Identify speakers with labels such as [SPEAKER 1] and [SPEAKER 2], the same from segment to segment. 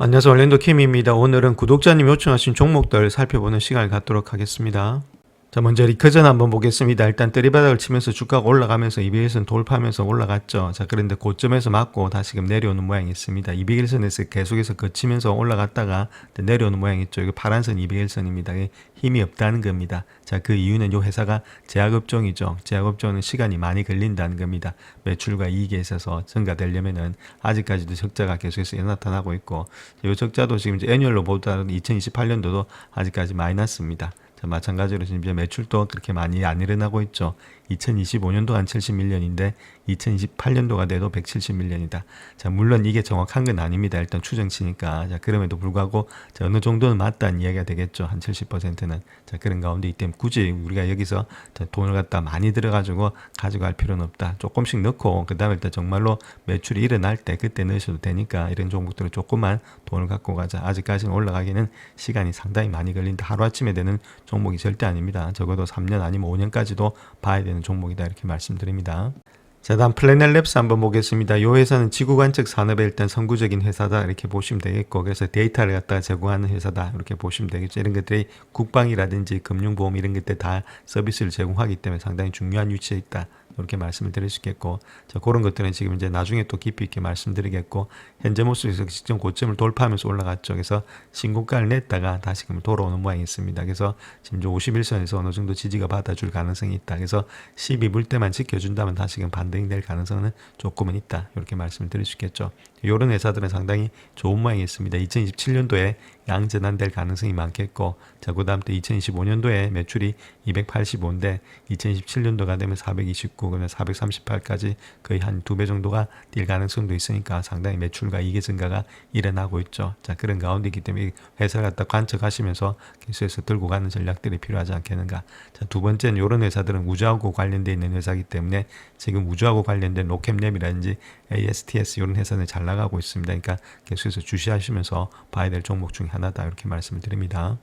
[SPEAKER 1] 안녕하세요. 얼랜도 킴입니다. 오늘은 구독자님 요청하신 종목들 살펴보는 시간을 갖도록 하겠습니다. 자, 먼저 리커전 한번 보겠습니다. 일단 뜨리바닥을 치면서 주가가 올라가면서 200일선 돌파하면서 올라갔죠. 자, 그런데 고점에서 맞고 다시금 내려오는 모양이 있습니다. 200일선에서 계속해서 거치면서 올라갔다가 내려오는 모양이 있죠. 이거 파란선 200일선입니다. 힘이 없다는 겁니다. 자, 그 이유는 요 회사가 제약업종이죠. 제약업종은 시간이 많이 걸린다는 겁니다. 매출과 이익에 있어서 증가되려면은 아직까지도 적자가 계속해서 나타나고 있고, 요 적자도 지금 이제 애뉴얼로 보다는 2028년도도 아직까지 마이너스입니다. 자, 마찬가지로 지금 매출도 그렇게 많이 안 일어나고 있죠. 2025년도 한 70밀리언인데 2028년도가 돼도 170밀리언이다. 자, 물론 이게 정확한 건 아닙니다. 일단 추정치니까. 자, 그럼에도 불구하고 자, 어느 정도는 맞다는 이야기가 되겠죠. 한 70%는. 자, 그런 가운데 이때 굳이 우리가 여기서 자, 돈을 갖다 많이 들어가지고 가져갈 필요는 없다. 조금씩 넣고 그다음에 일단 정말로 매출이 일어날 때 그때 넣으셔도 되니까 이런 종목들을 조금만 돈을 갖고 가자. 아직까지는 올라가기는 시간이 상당히 많이 걸린다. 하루아침에 되는 종목이 절대 아닙니다. 적어도 3년 아니면 5년까지도 봐야 되는 종목이다. 이렇게 말씀드립니다. 자, 다음 플래넬랩스 한번 보겠습니다. 이 회사는 지구 관측 산업의 일단 선구적인 회사다 이렇게 보시면 되겠고 그래서 데이터를 갖다가 제공하는 회사다 이렇게 보시면 되겠죠. 이런 것들이 국방이라든지 금융보험 이런 것들 다 서비스를 제공하기 때문에 상당히 중요한 위치에 있다. 이렇게 말씀을 드릴 수 있겠고 자 그런 것들은 지금 이제 나중에 또 깊이 있게 말씀드리겠고 현재 모습에서 직전 고점을 돌파하면서 올라갔죠. 그래서 신고가를 냈다가 다시금 돌아오는 모양이 있습니다. 그래서 지금 51선에서 어느 정도 지지가 받아줄 가능성이 있다. 그래서 12불 때만 지켜준다면 다시금 반등이 될 가능성은 조금은 있다. 이렇게 말씀을 드릴 수 있겠죠. 이런 회사들은 상당히 좋은 모양이 있습니다. 2027년도에 양전환될 가능성이 많겠고 자 그 다음 또 2025년도에 매출이 285인데 2027년도가 되면 429 그러면 438까지 거의 한 두 배 정도가 뛸 가능성도 있으니까 상당히 매출과 이익의 증가가 일어나고 있죠. 자 그런 가운데이기 때문에 회사를 갖다 관측하시면서 계속해서 들고 가는 전략들이 필요하지 않겠는가. 자두 번째는 이런 회사들은 우주하고 관련돼 있는 회사이기 때문에 지금 우주하고 관련된 로켓랩이라든지 ASTS 이런 회사는 잘 나가고 있습니다. 그러니까 계속해서 주시하시면서 봐야 될 종목 중에 하나다 이렇게 말씀을 드립니다.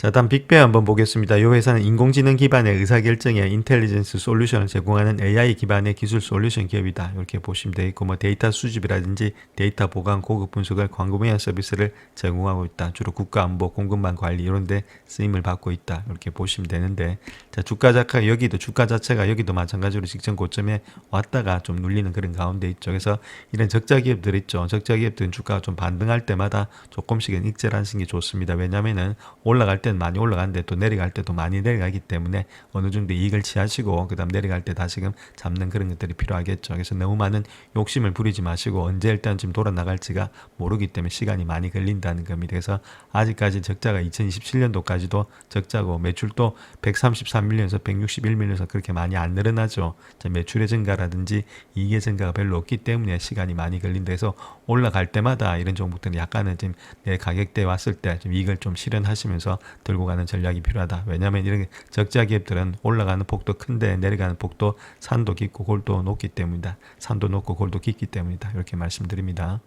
[SPEAKER 1] 자, 다음 빅베어 한번 보겠습니다. 이 회사는 인공지능 기반의 의사결정에 인텔리전스 솔루션을 제공하는 AI 기반의 기술 솔루션 기업이다. 이렇게 보시면 되겠고, 뭐 데이터 수집이라든지 데이터 보관, 고급 분석을 광고 매한 서비스를 제공하고 있다. 주로 국가 안보, 공급망 관리 이런 데 쓰임을 받고 있다. 이렇게 보시면 되는데, 자, 주가 자체가 여기도, 주가 자체가 여기도 마찬가지로 직전 고점에 왔다가 좀 눌리는 그런 가운데 있죠. 그래서 이런 적자 기업들 있죠. 적자 기업들은 주가가 좀 반등할 때마다 조금씩은 익절하시는 게 좋습니다. 왜냐면은 올라갈 때는 많이 올라가는데 또 내려갈 때도 많이 내려가기 때문에 어느 정도 이익을 취하시고 그다음 내려갈 때 다시금 잡는 그런 것들이 필요하겠죠. 그래서 너무 많은 욕심을 부리지 마시고 언제 일단 지금 돌아 나갈지가 모르기 때문에 시간이 많이 걸린다는 겁니다. 그래서 아직까지 적자가 2027년도까지도 적자고 매출도 133밀리언에서 161밀리언에서 그렇게 많이 안 늘어나죠. 자, 매출의 증가라든지 이익의 증가가 별로 없기 때문에 시간이 많이 걸린다 해서 올라갈 때마다 이런 종목들은 약간은 지금 내 가격대 왔을 때 좀 이익을 좀 실현하시면서 들고 가는 전략이 필요하다. 왜냐하면 이런 적자 기업들은 올라가는 폭도 큰데 내려가는 폭도 산도 깊고 골도 높기 때문이다. 산도 높고 골도 깊기 때문이다. 이렇게 말씀드립니다.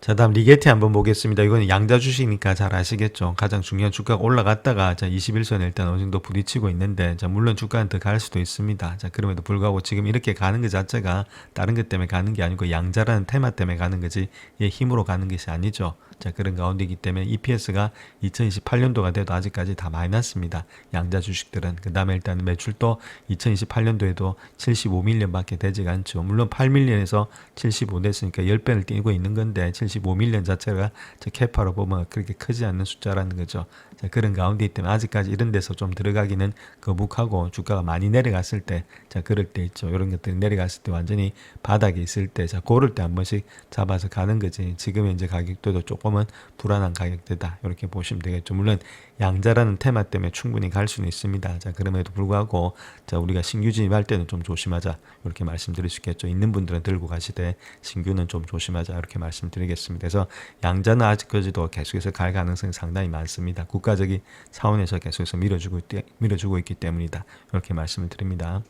[SPEAKER 1] 자, 다음 리게티 한번 보겠습니다. 이거는 양자 주식이니까 잘 아시겠죠. 가장 중요한 주가가 올라갔다가 자, 21선에 일단 어느 정도 부딪히고 있는데 자, 물론 주가는 더 갈 수도 있습니다. 자, 그럼에도 불구하고 지금 이렇게 가는 것 자체가 다른 것 때문에 가는 게 아니고 양자라는 테마 때문에 가는 거지 얘 힘으로 가는 것이 아니죠. 자, 그런 가운데이기 때문에 EPS가 2028년도가 돼도 아직까지 다 마이너스입니다. 양자 주식들은. 그 다음에 일단 매출도 2028년도에도 75밀리언밖에 되지가 않죠. 물론 8밀리언에서 75 됐으니까 10배를 뛰고 있는 건데 75밀리언 자체가 저 캐파로 보면 그렇게 크지 않는 숫자라는 거죠. 자, 그런 가운데 때문에 아직까지 이런 데서 좀 들어가기는 거북하고 주가가 많이 내려갔을 때, 자, 그럴 때 있죠. 이런 것들이 내려갔을 때 완전히 바닥에 있을 때, 자, 고를 때 한 번씩 잡아서 가는 거지. 지금 현재 가격대도 조금은 불안한 가격대다. 이렇게 보시면 되겠죠. 물론 양자라는 테마 때문에 충분히 갈 수는 있습니다. 자, 그럼에도 불구하고 자, 우리가 신규 진입할 때는 좀 조심하자. 이렇게 말씀드릴 수 있겠죠. 있는 분들은 들고 가시되 신규는 좀 조심하자. 이렇게 말씀드리겠습니다. 그래서 양자는 아직까지도 계속해서 갈 가능성이 상당히 많습니다. 국가적인 차원에서 계속해서 밀어주고, 있- 밀어주고 있기 때문이다. 이렇게 말씀을 드립니다.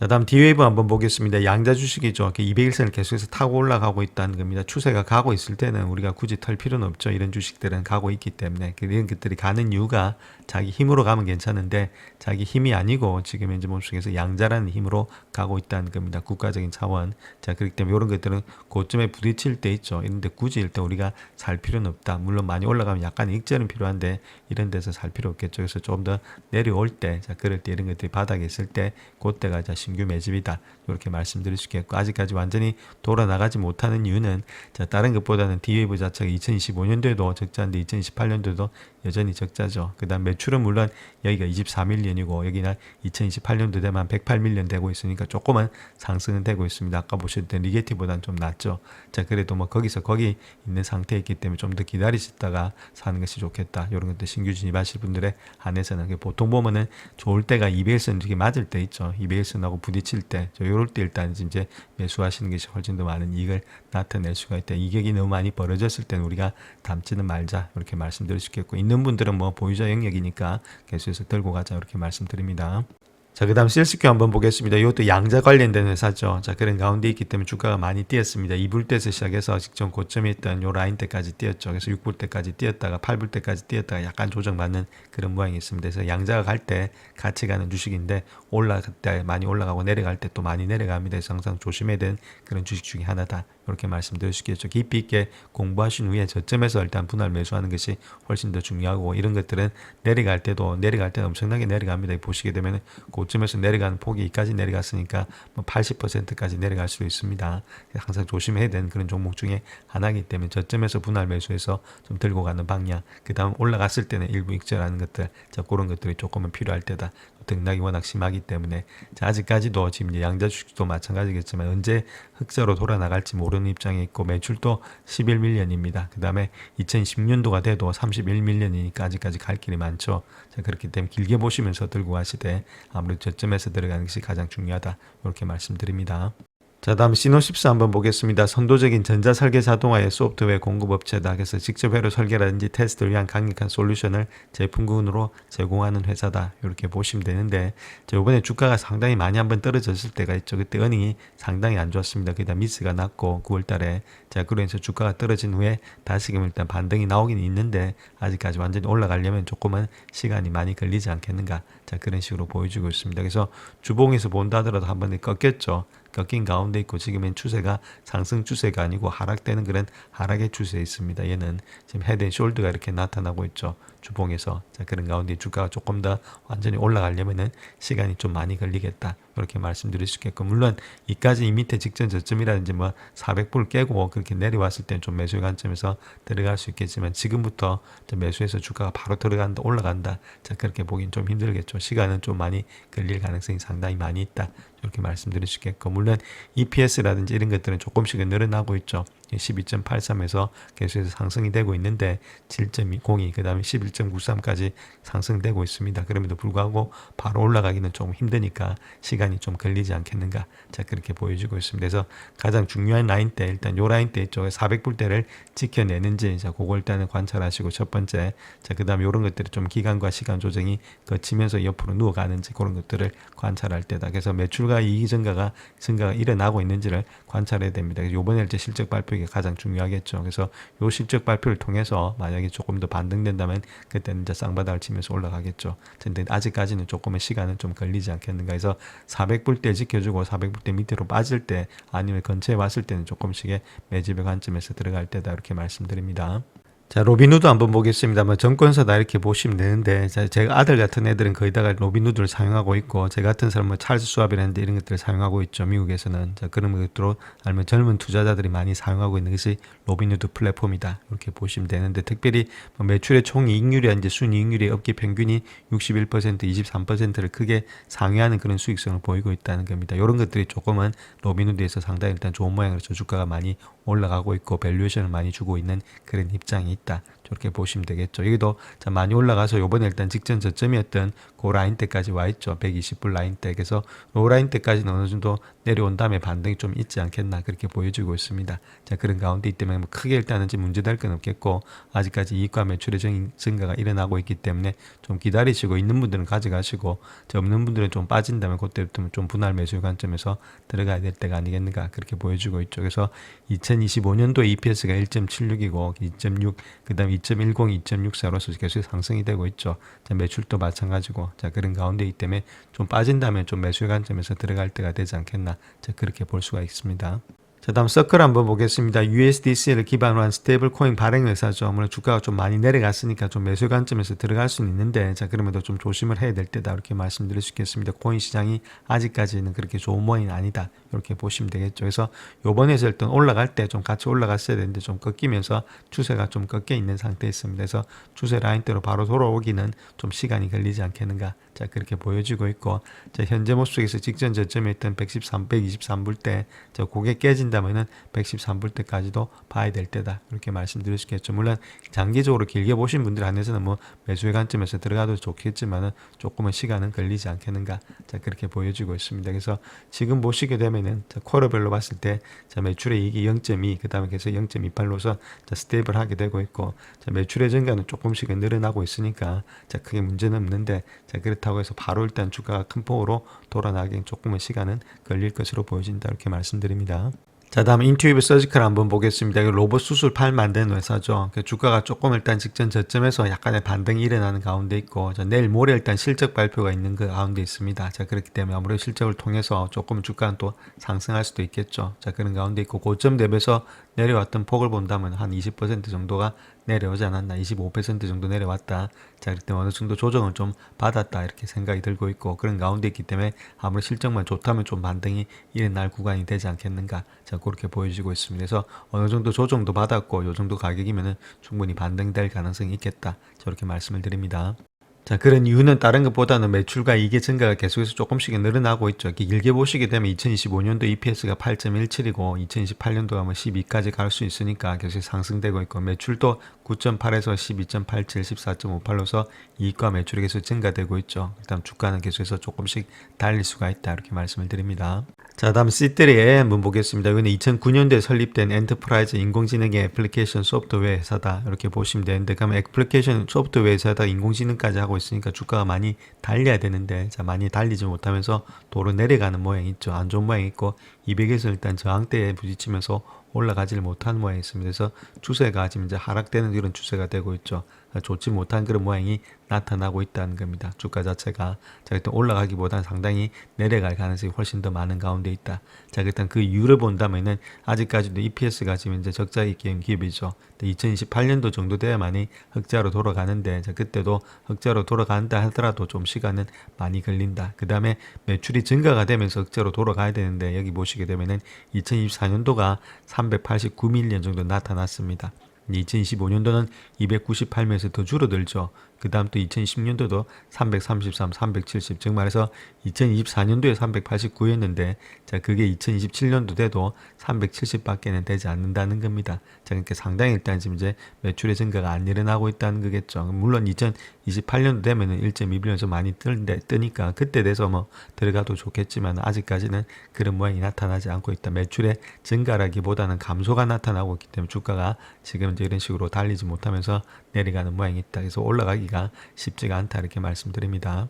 [SPEAKER 1] 자, 다음 D웨이브 한번 보겠습니다. 양자 주식이죠. 200일선을 계속해서 타고 올라가고 있다는 겁니다. 추세가 가고 있을 때는 우리가 굳이 털 필요는 없죠. 이런 주식들은 가고 있기 때문에. 그 이런 것들이 가는 이유가 자기 힘으로 가면 괜찮은데 자기 힘이 아니고 지금 현재 몸속에서 양자라는 힘으로 가고 있다는 겁니다. 국가적인 차원. 자, 그렇기 때문에 이런 것들은 고점에 부딪힐 때 있죠. 이런데 굳이 일단 우리가 살 필요는 없다. 물론 많이 올라가면 약간 익절은 필요한데 이런 데서 살 필요 없겠죠. 그래서 좀더 내려올 때, 자, 그럴 때 이런 것들이 바닥에 있을 때 그때가 자, 신규 매집이다. 이렇게 말씀드릴 수 있겠고 아직까지 완전히 돌아 나가지 못하는 이유는 자, 다른 것보다는 D웨이브 자체가 2025년도에도 적자인데 2028년도도 여전히 적자죠. 그 다음 매출은 물론 여기가 24밀리언이고 여기는 2028년도 되면 108밀리언 되고 있으니까 조금은 상승은 되고 있습니다. 아까 보셨던 리게티보다는 좀 낫죠. 자, 그래도 뭐 거기서 거기 있는 상태에 있기 때문에 좀 더 기다리셨다가 사는 것이 좋겠다. 이런 것들 신규 진입하실 분들의 한해서는 보통 보면은 좋을 때가 200선 이게 맞을 때 있죠. 200선하고 부딪힐 때, 저 요럴 때 일단 이제 매수하시는 것이 훨씬 더 많은 이익을 나타낼 수가 있다. 이격이 너무 많이 벌어졌을 때는 우리가 담지는 말자 이렇게 말씀드릴 수 있겠고 있는 분들은 뭐 보유자 영역이니까 계속해서 들고 가자 이렇게 말씀드립니다. 자, 그 다음 실스큐 한번 보겠습니다. 이것도 양자 관련된 회사죠. 자, 그런 가운데 있기 때문에 주가가 많이 뛰었습니다. 2불 때에서 시작해서 직전 고점에 있던 요 라인 때까지 뛰었죠. 그래서 6불 때까지 뛰었다가 8불 때까지 뛰었다가 약간 조정받는 그런 모양이 있습니다. 그래서 양자가 갈 때 같이 가는 주식인데 올라갈 때 많이 올라가고 내려갈 때 또 많이 내려갑니다. 그래서 항상 조심해야 되는 그런 주식 중에 하나다. 이렇게 말씀드릴 수 있겠죠. 깊이 있게 공부하신 후에 저점에서 일단 분할 매수하는 것이 훨씬 더 중요하고 이런 것들은 내려갈 때도 내려갈 때 엄청나게 내려갑니다. 보시게 되면 고점에서 내려가는 폭이 여기까지 내려갔으니까 뭐 80%까지 내려갈 수도 있습니다. 항상 조심해야 되는 그런 종목 중에 하나이기 때문에 저점에서 분할 매수해서 좀 들고 가는 방향. 그 다음 올라갔을 때는 일부 익절하는 것들, 자 그런 것들이 조금은 필요할 때다. 등락이 워낙 심하기 때문에 자, 아직까지도 지금 양자 주식도 마찬가지겠지만 언제 흑자로 돌아 나갈지 모르는 입장에 있고 매출도 11밀리언입니다. 그 다음에 2010년도가 돼도 31밀리언이니까 아직까지 갈 길이 많죠. 자, 그렇기 때문에 길게 보시면서 들고 가시되 아무래도 저점에서 들어가는 것이 가장 중요하다. 이렇게 말씀드립니다. 자, 다음 시노십스 한번 보겠습니다. 선도적인 전자 설계 자동화의 소프트웨어 공급업체다. 그래서 직접 회로 설계라든지 테스트를 위한 강력한 솔루션을 제품군으로 제공하는 회사다. 이렇게 보시면 되는데, 자, 이번에 주가가 상당히 많이 한번 떨어졌을 때가 있죠. 그때 어닝이 상당히 안 좋았습니다. 그다 미스가 났고 9월 달에 자, 그러면서 주가가 떨어진 후에 다시금 일단 반등이 나오긴 있는데 아직까지 완전히 올라가려면 조금은 시간이 많이 걸리지 않겠는가. 자, 그런 식으로 보여주고 있습니다. 그래서 주봉에서 본다 하더라도 한 번에 꺾였죠. 꺾인 가운데 있고 지금은 추세가 상승 추세가 아니고 하락되는 그런 하락의 추세에 있습니다. 얘는 지금 헤드앤숄드가 이렇게 나타나고 있죠. 주봉에서. 자 그런 가운데 주가가 조금 더 완전히 올라가려면은 시간이 좀 많이 걸리겠다. 이렇게 말씀드릴 수 있겠고 물론 이까지 이 밑에 직전 저점이라든지 뭐 400불 깨고 그렇게 내려왔을 때는 좀 매수의 관점에서 들어갈 수 있겠지만 지금부터 매수해서 주가가 바로 들어간다 올라간다. 자 그렇게 보긴 좀 힘들겠죠. 시간은 좀 많이 걸릴 가능성이 상당히 많이 있다 이렇게 말씀드릴 수 있겠고 물론 EPS라든지 이런 것들은 조금씩은 늘어나고 있죠 12.83에서 계속해서 상승이 되고 있는데 7.20이 그 다음에 11.93까지 상승되고 있습니다. 그럼에도 불구하고 바로 올라가기는 좀 힘드니까 시간이 좀 걸리지 않겠는가. 자 그렇게 보여주고 있습니다. 그래서 가장 중요한 라인 때 일단 요 라인 때 쪽에 400불대를 지켜내는지 자 그거 일단은 관찰하시고 첫 번째 자 그 다음에 이런 것들이 좀 기간과 시간 조정이 거치면서 옆으로 누워가는지 그런 것들을 관찰할 때다. 그래서 매출과 이익 증가가 증가가 일어나고 있는지를 관찰해야 됩니다. 요번에 이제 실적 발표 이게 가장 중요하겠죠. 그래서 요 실적 발표를 통해서 만약에 조금 더 반등된다면 그때는 이제 쌍바닥을 치면서 올라가겠죠. 근데 아직까지는 조금의 시간은 좀 걸리지 않겠는가 해서 400불대 지켜주고 400불대 밑으로 빠질 때 아니면 근처에 왔을 때는 조금씩의 매집의 관점에서 들어갈 때다 이렇게 말씀드립니다. 자, 로빈후드 한번 보겠습니다. 뭐 정권사다 이렇게 보시면 되는데, 자, 제가 아들 같은 애들은 거의 다가 로빈후드를 사용하고 있고, 제 같은 사람은 찰스 수압이라는데 이런 것들을 사용하고 있죠. 미국에서는. 자, 그런 것들로 아니면 젊은 투자자들이 많이 사용하고 있는 것이 로빈후드 플랫폼이다. 이렇게 보시면 되는데, 특별히 뭐 매출의 총 이익률이라든지 순이익률이 업계 평균이 61%, 23%를 크게 상회하는 그런 수익성을 보이고 있다는 겁니다. 이런 것들이 조금은 로빈후드에서 상당히 일단 좋은 모양으로 저주가가 많이 올라가고 있고 밸류에이션을 많이 주고 있는 그런 입장이 있다. 이렇게 보시면 되겠죠. 여기도 자 많이 올라가서 요번에 일단 직전 저점이었던 그 라인 때까지 와 있죠. 120불 라인 때. 그래서 요 라인 때까지는 어느 정도 내려온 다음에 반등이 좀 있지 않겠나 그렇게 보여지고 있습니다. 자 그런 가운데 이 때문에 뭐 크게 일단은 문제될 건 없겠고 아직까지 이익과 매출의 증- 증가가 일어나고 있기 때문에 좀 기다리시고 있는 분들은 가져가시고 저 없는 분들은 좀 빠진다면 그때부터 좀 분할 매수 관점에서 들어가야 될 때가 아니겠는가 그렇게 보여주고 있죠. 그래서 2025년도 EPS가 1.76이고 2.6 그다음 2.10, 2.64로서 계속 상승이 되고 있죠. 자, 매출도 마찬가지고 자 그런 가운데이기 때문에 좀 빠진다면 좀 매수 관점에서 들어갈 때가 되지 않겠나 자 그렇게 볼 수가 있습니다. 자, 다음 서클 한번 보겠습니다. USDC를 기반으로 한 스테이블 코인 발행 회사죠. 아무래도 주가가 좀 많이 내려갔으니까 좀 매수 관점에서 들어갈 수는 있는데, 자, 그럼에도 좀 조심을 해야 될 때다. 이렇게 말씀드릴 수 있겠습니다. 코인 시장이 아직까지는 그렇게 좋은 모양이 아니다. 이렇게 보시면 되겠죠. 그래서 요번에서 일단 올라갈 때 좀 같이 올라갔어야 되는데 좀 꺾이면서 추세가 좀 꺾여 있는 상태에 있습니다. 그래서 추세 라인대로 바로 돌아오기는 좀 시간이 걸리지 않겠는가. 자, 그렇게 보여지고 있고, 자, 현재 모습에서 직전 저점에 있던 113, 123불 때, 저 고개 깨진 다면은 113불 때까지도 봐야 될 때다. 이렇게 말씀드릴 수 있겠죠. 물론 장기적으로 길게 보신 분들 안에서는 뭐 매수의 관점에서 들어가도 좋겠지만은 조금은 시간은 걸리지 않겠는가. 자, 그렇게 보여지고 있습니다. 그래서 지금 보시게 되면은 자, 쿼터별로 봤을 때, 자, 매출의 이익이 0.2, 그 다음에 계속 0.28로서 자, 스테이블 하게 되고 있고, 자, 매출의 증가는 조금씩은 늘어나고 있으니까, 자, 크게 문제는 없는데, 자, 그렇다고 해서 바로 일단 주가가 큰 폭으로 돌아나기엔 조금은 시간은 걸릴 것으로 보여진다. 이렇게 말씀드립니다. 자, 다음 인투이브 서지컬 한번 보겠습니다. 로봇 수술 팔 만드는 회사죠. 그 주가가 조금 일단 직전 저점에서 약간의 반등이 일어나는 가운데 있고, 자, 내일 모레 일단 실적 발표가 있는 그 가운데 있습니다. 자, 그렇기 때문에 아무래도 실적을 통해서 조금 주가는 또 상승할 수도 있겠죠. 자, 그런 가운데 있고, 고점 대비해서 내려왔던 폭을 본다면 한 20% 정도가 내려오지 않았나 25% 정도 내려왔다. 자 때문에 어느 정도 조정을 좀 받았다 이렇게 생각이 들고 있고 그런 가운데 있기 때문에 아무리 실적만 좋다면 좀 반등이 일어날 구간이 되지 않겠는가. 자 그렇게 보여지고 있습니다. 그래서 어느 정도 조정도 받았고 요 정도 가격이면은 충분히 반등될 가능성이 있겠다. 저렇게 말씀을 드립니다 자, 그런 이유는 다른 것보다는 매출과 이익의 증가가 계속해서 조금씩 늘어나고 있죠. 길게 보시게 되면 2025년도 EPS가 8.17이고 2028년도 가면 12까지 갈 수 있으니까 계속 상승되고 있고 매출도 9.8에서 12.87, 14.58로서 이익과 계속 증가되고 있죠. 일단 주가는 계속해서 조금씩 달릴 수가 있다. 이렇게 말씀을 드립니다. 자, 다음 C3에 한번 보겠습니다. 이거는 2009년도에 설립된 엔터프라이즈 인공지능의 애플리케이션 소프트웨어 회사다. 이렇게 보시면 되는데, 그러면 애플리케이션 소프트웨어 회사다 인공지능까지 하고 있으니까 주가가 많이 달려야 되는데, 자, 많이 달리지 못하면서 도로 내려가는 모양이 있죠. 안 좋은 모양이 있고, 200에서 일단 저항대에 부딪히면서 올라가지를 못한 모양이 있습니다. 그래서 추세가 지금 이제 하락되는 이런 추세가 되고 있죠. 좋지 못한 그런 모양이 나타나고 있다는 겁니다. 주가 자체가 자 일단 올라가기보다는 상당히 내려갈 가능성이 훨씬 더 많은 가운데 있다. 자 일단 그 이유를 본다면은 아직까지도 EPS가 지금 이제 적자기 기업이죠. 2028년도 정도 돼야만이 흑자로 돌아가는데 자 그때도 흑자로 돌아간다 하더라도 좀 시간은 많이 걸린다. 그 다음에 매출이 증가가 되면서 흑자로 돌아가야 되는데 여기 보시게 되면은 2024년도가 389밀리언 정도 나타났습니다. 2025년도는 298명에서 더 줄어들죠. 그 다음 또 2010년도도 333, 370, 즉 말해서 2024년도에 389였는데, 자, 그게 2027년도 돼도 370밖에는 되지 않는다는 겁니다. 자, 그러니까 상당히 일단 지금 이제 매출의 증가가 안 일어나고 있다는 거겠죠. 물론 2028년도 되면은 1.2빌리언 좀 많이 뜨는데, 뜨니까 그때 돼서 뭐 들어가도 좋겠지만 아직까지는 그런 모양이 나타나지 않고 있다. 매출의 증가라기보다는 감소가 나타나고 있기 때문에 주가가 지금 이제 이런 식으로 달리지 못하면서 내려가는 모양이 있다. 그래서 올라가기가 쉽지가 않다. 이렇게 말씀드립니다.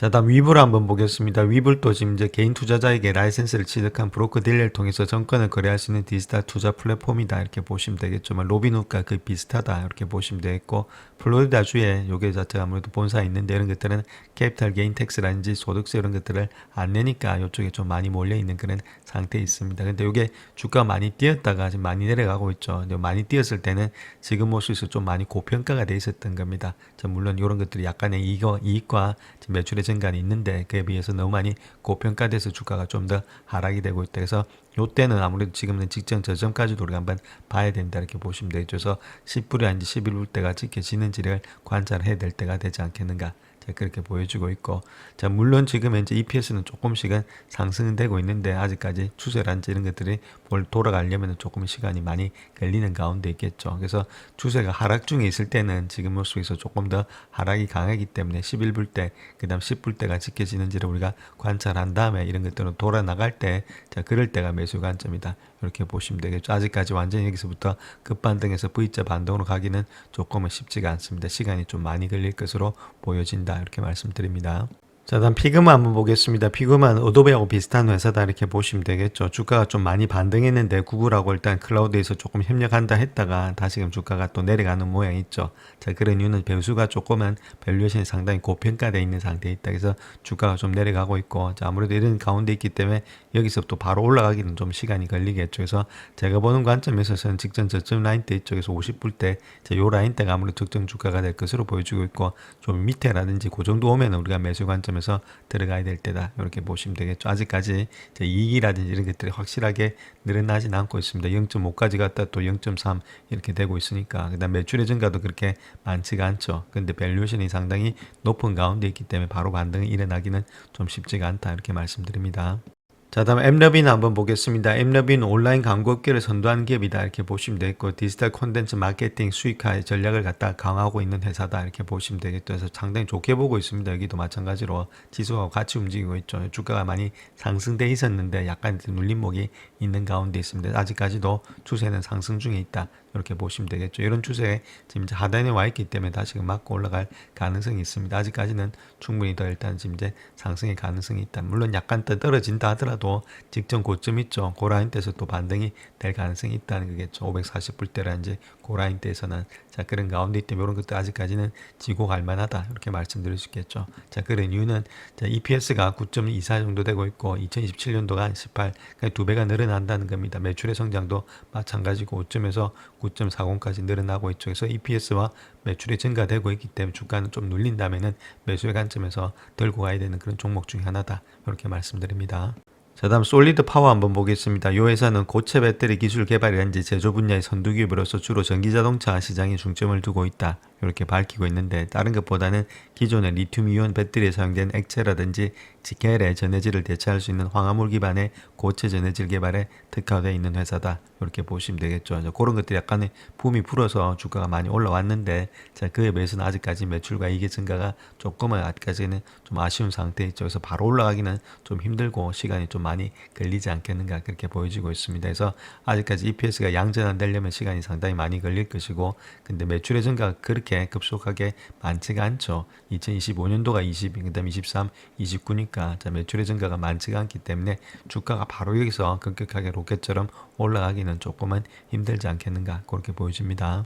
[SPEAKER 1] 자, 다음 위블 한번 보겠습니다. 위블도 지금 이제 개인 투자자에게 라이센스를 취득한 브로커 딜러를 통해서 정권을 거래할 수 있는 디지털 투자 플랫폼이다. 이렇게 보시면 되겠죠. 뭐 로빈훗과 거의 비슷하다. 이렇게 보시면 되겠고, 플로리다주에 요게 자체가 아무래도 본사에 있는데 이런 것들은 캐피탈 게인 텍스라든지 소득세 이런 것들을 안 내니까 이쪽에 좀 많이 몰려 있는 그런 상태에 있습니다. 근데 요게 주가 많이 뛰었다가 지금 많이 내려가고 있죠. 많이 뛰었을 때는 지금 모습에서 좀 많이 고평가가 돼 있었던 겁니다. 자, 물론 이런 것들이 약간의 이거, 이익과 매출의 증가는 있는데 그에 비해서 너무 많이 고평가돼서 주가가 좀 더 하락이 되고 있다. 그래서 요때는 아무래도 지금은 직전 저점까지도 우리가 한번 봐야 된다 이렇게 보시면 되죠. 그래서 10불이 아닌지 11불 때가 지켜지는지를 관찰해야 될 때가 되지 않겠는가. 그렇게 보여주고 있고 자 물론 지금 현재 EPS는 조금씩은 상승은 되고 있는데 아직까지 추세란지 이런 것들이 볼 돌아가려면 조금 시간이 많이 걸리는 가운데 있겠죠. 그래서 추세가 하락 중에 있을 때는 지금 모습에서 조금 더 하락이 강하기 때문에 11불 때 그다음 10불 때가 지켜지는지를 우리가 관찰한 다음에 이런 것들은 돌아 나갈 때 자 그럴 때가 매수 관점이다. 이렇게 보시면 되겠죠. 아직까지 완전히 여기서부터 급반등해서 V자 반등으로 가기는 조금은 쉽지가 않습니다. 시간이 좀 많이 걸릴 것으로 보여진다. 이렇게 말씀드립니다. 자, 다음 피그마 한번 보겠습니다. 피그마는 어도베하고 비슷한 회사다 이렇게 보시면 되겠죠. 주가가 좀 많이 반등했는데 구글하고 일단 클라우드에서 조금 협력한다 했다가 다시금 주가가 또 내려가는 모양이 있죠. 자, 그런 이유는 배수가 조금은 밸류에이션이 상당히 고평가되어 있는 상태에 있다. 그래서 주가가 좀 내려가고 있고, 자, 아무래도 이런 가운데 있기 때문에 여기서 또 바로 올라가기는 좀 시간이 걸리겠죠. 그래서 제가 보는 관점에서는 직전 저점 라인 대 이쪽에서 50불 때, 자, 요 라인 대가 아무래도 적정 주가가 될 것으로 보여주고 있고, 좀 밑에라든지 그 정도 오면 우리가 매수 관점 에서 들어가야 될 때다. 이렇게 보시면 되겠죠. 아직까지 이익이라든지 이런 것들이 확실하게 늘어나진 않고 있습니다. 0.5까지 갔다 또 0.3 이렇게 되고 있으니까. 그다음 매출의 증가도 그렇게 많지가 않죠. 근데 밸류에이션이 상당히 높은 가운데 있기 때문에 바로 반등이 일어나기는 좀 쉽지가 않다. 이렇게 말씀드립니다. 자, 다음 엠러빈 한번 보겠습니다. 엠러빈 온라인 광고 업계를 선도한 기업이다. 이렇게 보시면 되겠고, 디지털 콘텐츠 마케팅 수익화의 전략을 갖다 강화하고 있는 회사다. 이렇게 보시면 되겠죠. 그래서 상당히 좋게 보고 있습니다. 여기도 마찬가지로 지수와 같이 움직이고 있죠. 주가가 많이 상승돼 있었는데 약간 눌림목이 있는 가운데 있습니다. 아직까지도 추세는 상승 중에 있다. 이렇게 보시면 되겠죠. 이런 추세에 지금 이제 하단에 와 있기 때문에 다시금 맞고 올라갈 가능성이 있습니다. 아직까지는 충분히 더 일단 지금 이제 상승의 가능성이 있다. 물론 약간 더 떨어진다 하더라도 직전 고점 있죠. 고라인 때에서 또 반등이 될 가능성이 있다는 거겠죠. 540불 때라든지 고라인 때에서는 자 그런 가운데 있다면 이런 것도 아직까지는 지고 갈 만하다 이렇게 말씀드릴 수 있겠죠. 자 그런 이유는 자 EPS가 9.24 정도 되고 있고 2027년도가 한 18, 그러니까 두 배가 늘어난다는 겁니다. 매출의 성장도 마찬가지고 5점에서 9.40까지 늘어나고 있죠. 그래서 EPS와 매출이 증가되고 있기 때문에 주가는 좀 눌린다면은 매수의 관점에서 들고 가야 되는 그런 종목 중에 하나다. 이렇게 말씀드립니다. 자, 다음 솔리드 파워 한번 보겠습니다. 이 회사는 고체 배터리 기술 개발이란지 제조 분야의 선두 기업으로서 주로 전기 자동차 시장에 중점을 두고 있다. 이렇게 밝히고 있는데 다른 것보다는 기존의 리튬 이온 배터리에 사용된 액체라든지 지켈의 전해질을 대체할 수 있는 황화물 기반의 고체 전해질 개발에 특화되어 있는 회사다. 이렇게 보시면 되겠죠. 자, 그런 것들이 약간의 붐이 불어서 주가가 많이 올라왔는데 자, 그에 비해서는 아직까지 매출과 이익의 증가가 조금은 아직까지는 좀 아쉬운 상태에 있죠. 그래서 바로 올라가기는 좀 힘들고 시간이 좀 많이 걸리지 않겠는가 그렇게 보여지고 있습니다. 그래서 아직까지 EPS가 양전환 되려면 시간이 상당히 많이 걸릴 것이고 근데 매출의 증가가 그렇게 급속하게 많지가 않죠. 2025년도가 20, 그다음 23, 29니까 자, 매출의 증가가 많지가 않기 때문에 주가가 바로 여기서 급격하게 로켓처럼 올라가기는 조금은 힘들지 않겠는가 그렇게 보여집니다.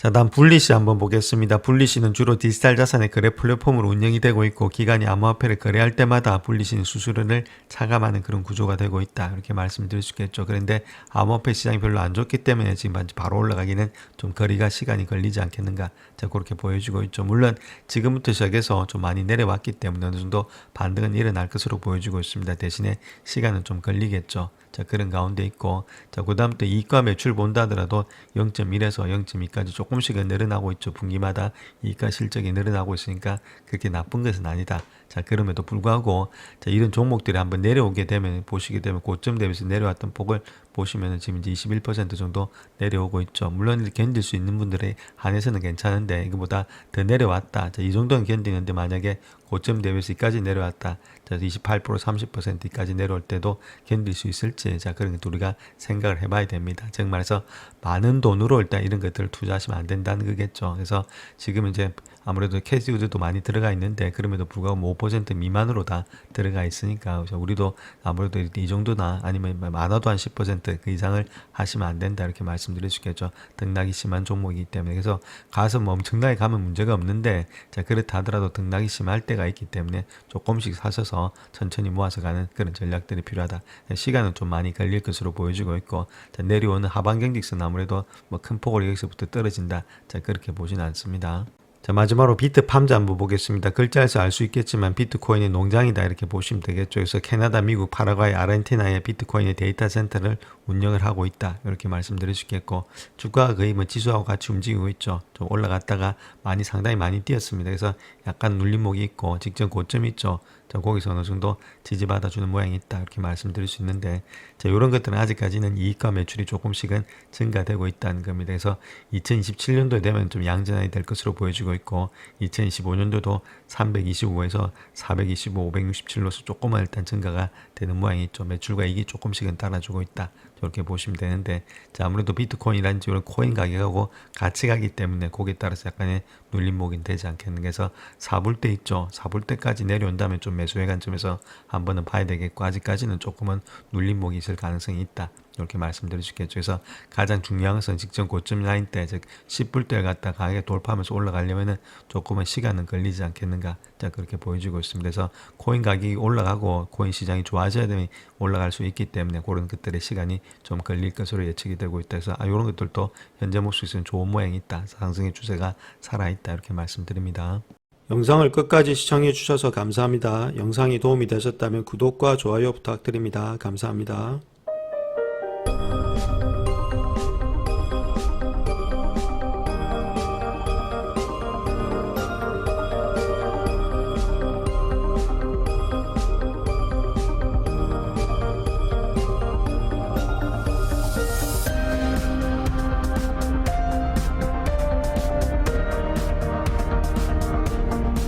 [SPEAKER 1] 자, 다음 분리시 한번 보겠습니다. 분리시는 주로 디지털 자산의 거래 플랫폼으로 운영이 되고 있고 기관이 암호화폐를 거래할 때마다 분리시는 수수료를 차감하는 그런 구조가 되고 있다. 이렇게 말씀드릴 수 있겠죠. 그런데 암호화폐 시장이 별로 안 좋기 때문에 지금 바로 올라가기는 좀 거리가 시간이 걸리지 않겠는가. 자, 그렇게 보여지고 있죠. 물론 지금부터 시작해서 좀 많이 내려왔기 때문에 어느 정도 반등은 일어날 것으로 보여지고 있습니다. 대신에 시간은 좀 걸리겠죠. 자, 그런 가운데 있고, 자, 그 다음 또 이가 매출 본다 하더라도 0.1에서 0.2까지 조금씩은 늘어나고 있죠. 분기마다 이가 실적이 늘어나고 있으니까 그렇게 나쁜 것은 아니다. 자, 그럼에도 불구하고, 자, 이런 종목들이 한번 내려오게 되면, 보시게 되면 고점 대비해서 내려왔던 폭을 보시면은 지금 이제 21% 정도 내려오고 있죠. 물론 이렇게 견딜 수 있는 분들에 한해서는 괜찮은데, 이거보다 더 내려왔다. 자, 이 정도는 견디는데 만약에 고점 대비해서 이까지 내려왔다. 자, 28% 30%까지 내려올 때도 견딜 수 있을지 자 그런 것도 우리가 생각을 해봐야 됩니다. 즉 말해서 많은 돈으로 일단 이런 것들을 투자하시면 안 된다는 거겠죠. 그래서 지금 이제 아무래도 캐시우드도 많이 들어가 있는데 그럼에도 불구하고 뭐 5% 미만으로 다 들어가 있으니까 우리도 아무래도 이 정도나 아니면 많아도 한 10%그 이상을 하시면 안 된다 이렇게 말씀드릴 수 있겠죠. 등락이 심한 종목이기 때문에 그래서 가서 뭐 엄청나게 가면 문제가 없는데 자 그렇다 하더라도 등락이 심할 때가 있기 때문에 조금씩 사셔서 천천히 모아서 가는 그런 전략들이 필요하다. 시간은 좀 많이 걸릴 것으로 보여지고 있고 자, 내려오는 하반 경직선 아무래도 뭐 큰 폭으로 여기서부터 떨어진다. 자 그렇게 보지는 않습니다. 자, 마지막으로 비트 팜자 한번 보겠습니다. 글자에서 알 수 있겠지만 비트코인의 농장이다 이렇게 보시면 되겠죠. 그래서 캐나다, 미국, 파라과이, 아르헨티나의 비트코인의 데이터 센터를 운영을 하고 있다. 이렇게 말씀드릴 수 있겠고 주가가 거의 뭐 지수하고 같이 움직이고 있죠. 좀 올라갔다가 많이 상당히 많이 뛰었습니다. 그래서 약간 눌림목이 있고 직전 고점이 있죠. 자, 거기서 어느 정도 지지받아주는 모양이 있다. 이렇게 말씀드릴 수 있는데, 자, 이런 것들은 아직까지는 이익과 매출이 조금씩은 증가되고 있다는 겁니다. 그래서 2027년도에 되면 좀 양전환이 될 것으로 보여지고 있고, 2025년도도 325에서 425, 567로서 조금만 일단 증가가 되는 모양이 있죠. 매출과 이익이 조금씩은 따라주고 있다. 이렇게 보시면 되는데, 자, 아무래도 비트코인이라든지 이런 코인 가격하고 같이 가기 때문에 거기에 따라서 약간의 눌림목이 되지 않겠는가 해서 4불 대 있죠. 4불 때까지 내려온다면 좀 매수의 관점에서 한번은 봐야 되겠고 아직까지는 조금은 눌림목이 있을 가능성이 있다. 이렇게 말씀드릴 수 있겠죠. 그래서 가장 중요한 것은 직전 고점 라인 때, 즉 10불 대를 갖다 강하게 돌파하면서 올라가려면은 조금은 시간은 걸리지 않겠는가. 자, 그렇게 보여지고 있습니다. 그래서 코인 가격이 올라가고 코인 시장이 좋아져야 되면 올라갈 수 있기 때문에 그런 것들의 시간이 좀 걸릴 것으로 예측이 되고 있다. 그래서 아, 이런 것들도 현재 모습에서는 좋은 모양이 있다. 상승의 추세가 살아 있다. 이렇게 말씀드립니다. 영상을 끝까지 시청해 주셔서 감사합니다. 영상이 도움이 되셨다면 구독과 좋아요 부탁드립니다. 감사합니다.